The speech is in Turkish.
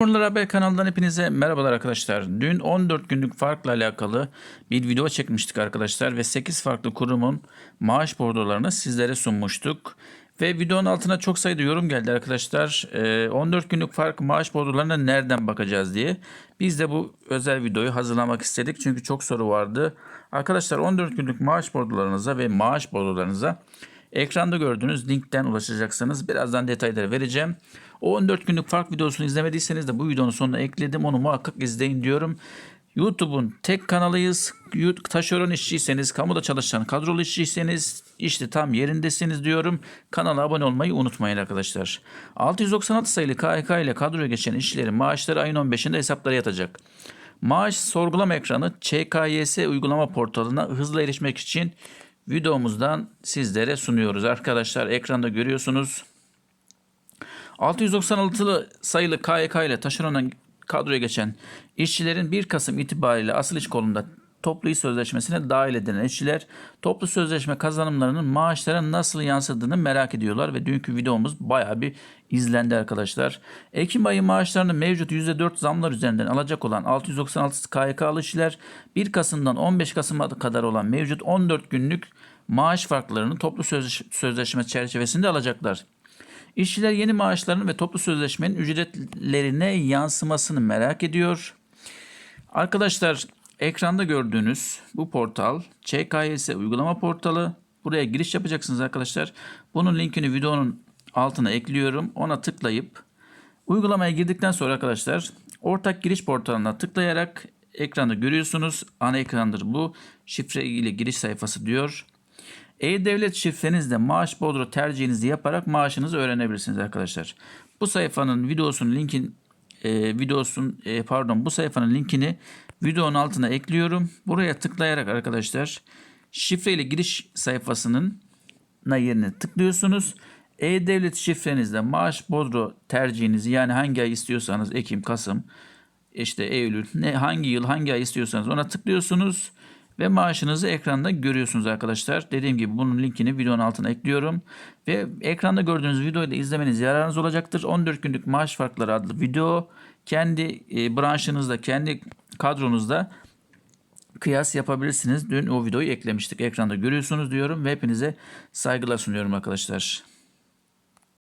Memurlar Haber kanalından hepinize merhabalar arkadaşlar. Dün 14 günlük farkla alakalı bir video çekmiştik arkadaşlar ve 8 farklı kurumun maaş bordolarını sizlere sunmuştuk. Ve videonun altına çok sayıda yorum geldi arkadaşlar. Ee, 14 günlük fark maaş bordolarına nereden bakacağız diye. Biz de bu özel videoyu hazırlamak istedik çünkü çok soru vardı. Arkadaşlar 14 günlük maaş bordolarınıza ve maaş bordolarınıza Ekranda gördüğünüz linkten ulaşacaksınız. Birazdan detayları vereceğim. O 14 günlük fark videosunu izlemediyseniz de bu videonun sonuna ekledim. Onu muhakkak izleyin diyorum. YouTube'un tek kanalıyız. Taşeron işçiyseniz, kamuda çalışan kadrolu işçiyseniz işte tam yerindesiniz diyorum. Kanala abone olmayı unutmayın arkadaşlar. 696 sayılı KHK ile kadroya geçen işçilerin maaşları ayın 15'inde hesaplara yatacak. Maaş sorgulama ekranı ÇKYS uygulama portalına hızla erişmek için videomuzdan sizlere sunuyoruz. Arkadaşlar ekranda görüyorsunuz. 696 sayılı KYK ile taşerondan kadroya geçen işçilerin 1 Kasım itibariyle asıl iş kolunda toplu iş sözleşmesine dahil edilen işçiler toplu sözleşme kazanımlarının maaşlara nasıl yansıdığını merak ediyorlar ve dünkü videomuz bayağı bir izlendi arkadaşlar. Ekim ayı maaşlarını mevcut %4 zamlar üzerinden alacak olan 696 KYK'lı işçiler 1 Kasım'dan 15 Kasım'a kadar olan mevcut 14 günlük maaş farklarını toplu sözleşme çerçevesinde alacaklar. İşçiler yeni maaşlarının ve toplu sözleşmenin ücretlerine yansımasını merak ediyor. Arkadaşlar ekranda gördüğünüz bu portal ÇKYS uygulama portalı. Buraya giriş yapacaksınız arkadaşlar. Bunun linkini videonun altına ekliyorum. Ona tıklayıp uygulamaya girdikten sonra arkadaşlar ortak giriş portalına tıklayarak ekranda görüyorsunuz. Ana ekrandır bu. Şifre ile giriş sayfası diyor. E-Devlet şifrenizle maaş bodro tercihinizi yaparak maaşınızı öğrenebilirsiniz arkadaşlar. Bu sayfanın videosunun linkin e, videosun e, pardon bu sayfanın linkini videonun altına ekliyorum. Buraya tıklayarak arkadaşlar şifre ile giriş sayfasının yerine tıklıyorsunuz. E-Devlet şifrenizle maaş bodro tercihinizi yani hangi ay istiyorsanız Ekim, Kasım, işte Eylül ne hangi yıl hangi ay istiyorsanız ona tıklıyorsunuz ve maaşınızı ekranda görüyorsunuz arkadaşlar. Dediğim gibi bunun linkini videonun altına ekliyorum. Ve ekranda gördüğünüz videoyu da izlemeniz yararınız olacaktır. 14 günlük maaş farkları adlı video kendi e, branşınızda, kendi kadronuzda kıyas yapabilirsiniz. Dün o videoyu eklemiştik. Ekranda görüyorsunuz diyorum ve hepinize saygılar sunuyorum arkadaşlar.